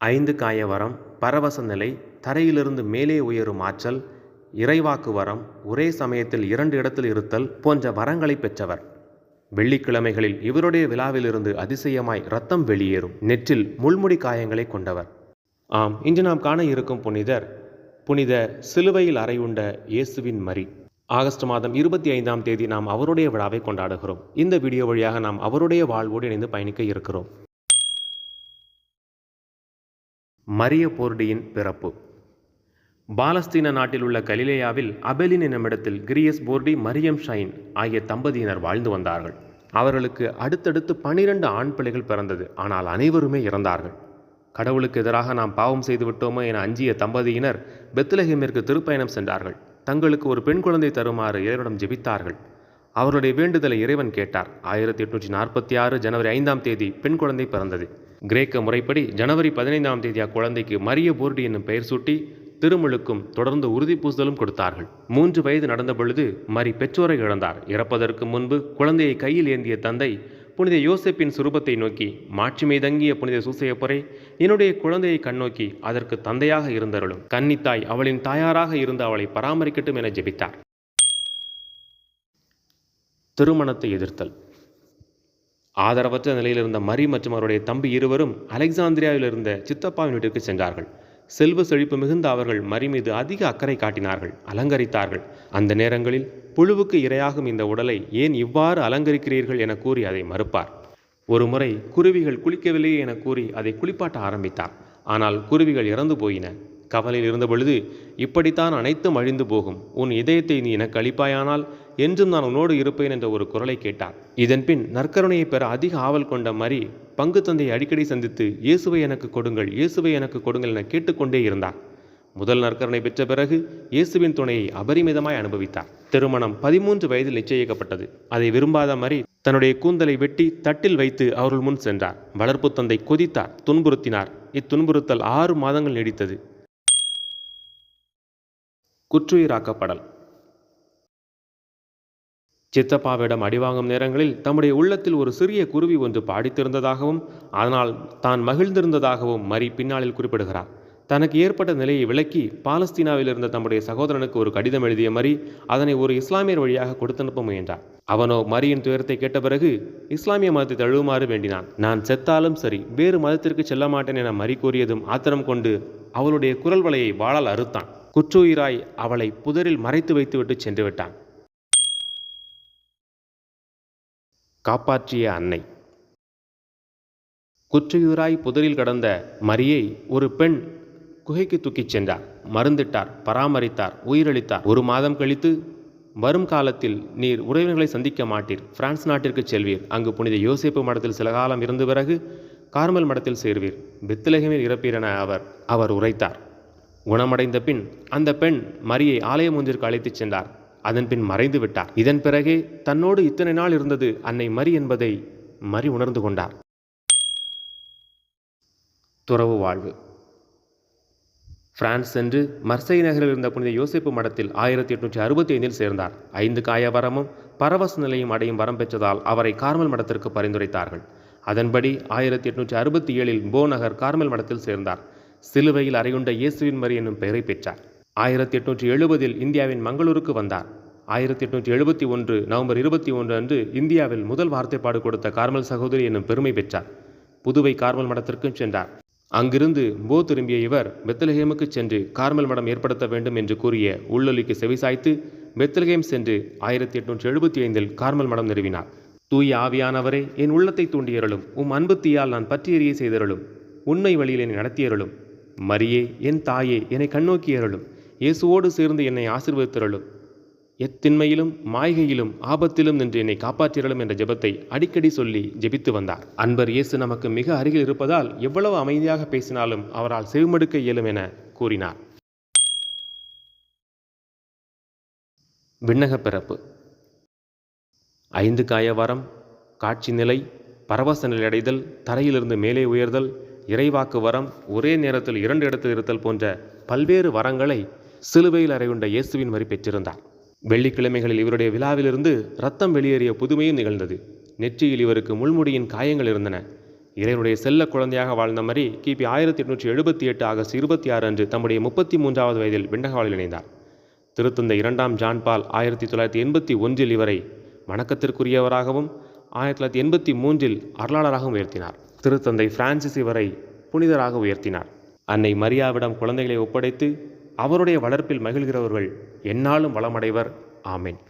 ஐந்து காய வரம் பரவச நிலை தரையிலிருந்து மேலே உயரும் ஆற்றல் இறைவாக்கு வரம் ஒரே சமயத்தில் இரண்டு இடத்தில் இருத்தல் போன்ற வரங்களை பெற்றவர். வெள்ளிக்கிழமைகளில் இவருடைய விழாவிலிருந்து அதிசயமாய் ரத்தம் வெளியேறும். நெற்றில் முள்முடி காயங்களை கொண்டவர். ஆம் இன்று நாம் காண இருக்கும் புனிதர் புனித சிலுவையில் அறையுண்ட இயேசுவின் மரி ஆகஸ்ட் மாதம் இருபத்தி ஐந்தாம் தேதி நாம் அவருடைய விழாவை கொண்டாடுகிறோம். இந்த வீடியோ வழியாக நாம் அவருடைய வாழ்வோடு இணைந்து பயணிக்க இருக்கிறோம். மரிய போர்டியின் பிறப்பு. பாலஸ்தீன நாட்டில் உள்ள கலிலேயாவில் அபெலின் என்னுமிடத்தில் கிரியஸ் போர்டி மரியம் ஷைன் ஆகிய தம்பதியினர் வாழ்ந்து வந்தார்கள். அவர்களுக்கு அடுத்தடுத்து பனிரெண்டு ஆண் பிள்ளைகள் பிறந்தது. ஆனால் அனைவருமே இறந்தார்கள். கடவுளுக்கு எதிராக நாம் பாவம் செய்து விட்டோமோ என அஞ்சிய தம்பதியினர் பெத்லஹேமிற்கு திருப்பயணம் சென்றார்கள். தங்களுக்கு ஒரு பெண் குழந்தை தருமாறு இறைவனிடம் ஜெபித்தார்கள். அவருடைய வேண்டுதலை இறைவன் கேட்டார். ஆயிரத்தி எட்நூற்றி நாற்பத்தி ஆறு ஜனவரி ஐந்தாம் தேதி பெண் குழந்தை பிறந்தது. கிரேக்க முறைப்படி ஜனவரி பதினைந்தாம் தேதி அக்குழந்தைக்கு மரிய போர்டி என்னும் பெயர் சூட்டி திருமுழுக்கும் தொடர்ந்து உறுதிப்பூசலும் கொடுத்தார்கள். மூன்று வயது நடந்த பொழுது மரி பெற்றோரை இழந்தார். இறப்பதற்கு முன்பு குழந்தையை கையில் ஏந்திய தந்தை புனித யோசிப்பின் சுரூபத்தை நோக்கி மாட்சிமை தங்கிய புனித சூசையப்பொறை என்னுடைய குழந்தையை கண்ணோக்கி அதற்கு தந்தையாக இருந்தருளும். கன்னித்தாய் அவளின் தாயாராக இருந்து அவளை பராமரிக்கட்டும் என ஜெபித்தார். திருமணத்தை எதிர்த்தல். ஆதரவற்ற நிலையில் இருந்த மரி மற்றும் அவருடைய தம்பி இருவரும் அலெக்சாந்திரியாவில் இருந்த சித்தப்பாவின் வீட்டிற்கு சென்றார்கள். செல்வ செழிப்பு மிகுந்த அவர்கள் மரி மீது அதிக அக்கறை காட்டினார்கள் அலங்கரித்தார்கள். அந்த நேரங்களில் புழுவுக்கு இரையாகும் இந்த உடலை ஏன் இவ்வாறு அலங்கரிக்கிறீர்கள் என கூறி அதை மறுப்பார். ஒருமுறை குருவிகள் குளிக்கவில்லையே என கூறி அதை குளிப்பாட்ட ஆரம்பித்தார். ஆனால் குருவிகள் இறந்து போயின. கவலையில் இருந்த பொழுது இப்படித்தான் அனைத்தும் அழிந்து போகும். உன் இதயத்தை நீ எனக்கு அளிப்பாயானால் என்றும் நான் உன்னோடு இருப்பேன் என்ற ஒரு குரலை கேட்டார் இதன்பின் நற்கருணையை பெற அதிக ஆவல் கொண்ட மரி பங்கு தந்தையை அடிக்கடி சந்தித்து இயேசுவை எனக்கு கொடுங்கள் இயேசுவை எனக்கு கொடுங்கள் என கேட்டுக்கொண்டே இருந்தார் முதல் நற்கருணை பெற்ற பிறகு இயேசுவின் துணையை அபரிமிதமாய் அனுபவித்தார். திருமணம் பதிமூன்று வயதில் நிச்சயிக்கப்பட்டது. அதை விரும்பாத மாதிரி தன்னுடைய கூந்தலை வெட்டி தட்டில் வைத்து அவர்கள் முன் சென்றார். வளர்ப்பு தந்தை கொதித்தார் துன்புறுத்தினார். இத்துன்புறுத்தல் ஆறு மாதங்கள் நீடித்தது. குற்றுயிராக்கப்படல். சித்தப்பாவிடம் அடிவாங்கும் நேரங்களில் தம்முடைய உள்ளத்தில் ஒரு சிறிய குருவி ஒன்று பாடித்திருந்ததாகவும் அதனால் தான் மகிழ்ந்திருந்ததாகவும் மரி பின்னாளில் குறிப்பிடுகிறார். தனக்கு ஏற்பட்ட நிலையை விளக்கி பாலஸ்தீனாவில் இருந்த தம்முடைய சகோதரனுக்கு ஒரு கடிதம் எழுதிய மரி அதனை ஒரு இஸ்லாமியர் வழியாக கொடுத்தனுப்ப முயன்றார். அவனோ மரியின் துயரத்தை கேட்ட பிறகு இஸ்லாமிய மதத்தை தழுவுமாறு வேண்டினான். நான் செத்தாலும் சரி வேறு மதத்திற்கு செல்ல மாட்டேன் என மரி கூறியதும் ஆத்திரம் கொண்டு அவளுடைய குரல் வலையை வாழால் அறுத்தான். குற்றுயிராய் அவளை புதரில் மறைத்து வைத்துவிட்டு சென்று விட்டான் காப்பாற்றிய அன்னை. குற்றையூராய் புதரில் கடந்த மரியை ஒரு பெண் குகைக்கு தூக்கிச் சென்றார். மருந்திட்டார் பராமரித்தார் உயிரளித்தார். ஒரு மாதம் கழித்து வரும் காலத்தில் நீர் உறவினர்களை சந்திக்க மாட்டீர். பிரான்ஸ் நாட்டிற்கு செல்வீர். அங்கு புனித யோசிப்பு மடத்தில் சில காலம் இருந்த பிறகு கார்மல் மடத்தில் சேர்வீர். பெத்லகமில் இறப்பீர் என அவர் அவர் உரைத்தார். குணமடைந்த பின் அந்த பெண் மரியை ஆலயம் ஒன்றிற்கு அழைத்துச் சென்றார். அதன்பின் மறைந்து விட்டார். இதன் பிறகே தன்னோடு இத்தனை நாள் இருந்தது அன்னை மரி என்பதை மரி உணர்ந்து கொண்டார். துறவு வாழ்வு. பிரான்ஸ் சென்று மர்சை நகரில் இருந்த புனித யோசிப்பு மடத்தில் ஆயிரத்தி எட்நூற்றி அறுபத்தி ஐந்தில் சேர்ந்தார். ஐந்து காய வரமும் பரவச நிலையும் அடையும் வரம் பெற்றதால் அவரை கார்மல் மடத்திற்கு பரிந்துரைத்தார்கள். அதன்படி ஆயிரத்தி எட்நூற்றி அறுபத்தி ஏழில் போ நகர் கார்மல் மடத்தில் சேர்ந்தார். சிலுவையில் அறையுண்ட இயேசுவின் மரி என்னும் பெயரை பெற்றார். ஆயிரத்தி எட்நூற்றி எழுபதில் இந்தியாவின் மங்களூருக்கு வந்தார். ஆயிரத்தி எட்நூற்றி எழுபத்தி ஒன்று நவம்பர் இருபத்தி ஒன்று அன்று இந்தியாவில் முதல் வார்த்தைப்பாடு கொடுத்த கார்மல் சகோதரி என்னும் பெருமை பெற்றார். புதுவை கார்மல் மடத்திற்கும் சென்றார். அங்கிருந்து போ திரும்பிய இவர் பெத்தலஹேமுக்கு சென்று கார்மல் மடம் ஏற்படுத்த வேண்டும் என்று கூறிய உள்ளொலிக்கு செவிசாய்த்து பெத்தலஹேம் சென்று ஆயிரத்தி எட்நூற்றி எழுபத்தி ஐந்தில் கார்மல் மடம் நிறுவினார். தூய ஆவியானவரே என் உள்ளத்தை தூண்டியருளும். உம் அன்பு தீயால் நான் பற்றியறிய செய்தருளும். உண்மை வழியில் என்னை நடத்தியருளும். மரியே என் தாயே என்னை கண்ணோக்கியருளும். இயேசுவோடு சேர்ந்து என்னை ஆசிர்வதித்தருளும். எத்தின்மையிலும் மாய்கையிலும் ஆபத்திலும் நின்று என்னை காப்பாற்றிரலும் என்ற ஜெபத்தை அடிக்கடி சொல்லி ஜெபித்து வந்தார். அன்பர் இயேசு நமக்கு மிக அருகில் இருப்பதால் எவ்வளவு அமைதியாக பேசினாலும் அவரால் செவிமடுக்க இயலும் என கூறினார். விண்ணக பிறப்பு ஐந்து காய வரம் காட்சி நிலை பரவச நிலையடைதல் தரையிலிருந்து மேலே உயர்தல் இறைவாக்கு வரம் ஒரே நேரத்தில் இரண்டு இடத்தில் இருத்தல் போன்ற பல்வேறு வரங்களை சிலுவையில் அறையுண்ட இயேசுவின் வரி பெற்றிருந்தார் வெள்ளிக்கிழமைகளில் இவருடைய விழாவிலிருந்து ரத்தம் வெளியேறிய புதுமையும் நிகழ்ந்தது. நெற்றியில் இவருக்கு முள்முடியின் காயங்கள் இருந்தன. இறைவனுடைய செல்ல குழந்தையாக வாழ்ந்த மரி கிபி ஆயிரத்தி எட்நூற்றி எழுபத்தி எட்டு ஆகஸ்ட் இருபத்தி ஆறு அன்று தம்முடைய முப்பத்தி மூன்றாவது வயதில் விண்ணகவாளில் இணைந்தார். திருத்தந்தை இரண்டாம் ஜான் பால் ஆயிரத்தி தொள்ளாயிரத்தி எண்பத்தி ஒன்றில் இவரை வணக்கத்திற்குரியவராகவும் ஆயிரத்தி தொள்ளாயிரத்தி எண்பத்தி மூன்றில் அருளாளராகவும் உயர்த்தினார். திருத்தந்தை பிரான்சிஸ் இவரை புனிதராக உயர்த்தினார். அன்னை மரியாவிடம் குழந்தைகளை ஒப்படைத்து அவருடைய வளர்ப்பில் மகிழ்கிறவர்கள் என்னாலும் வளமடைவர். ஆமேன்.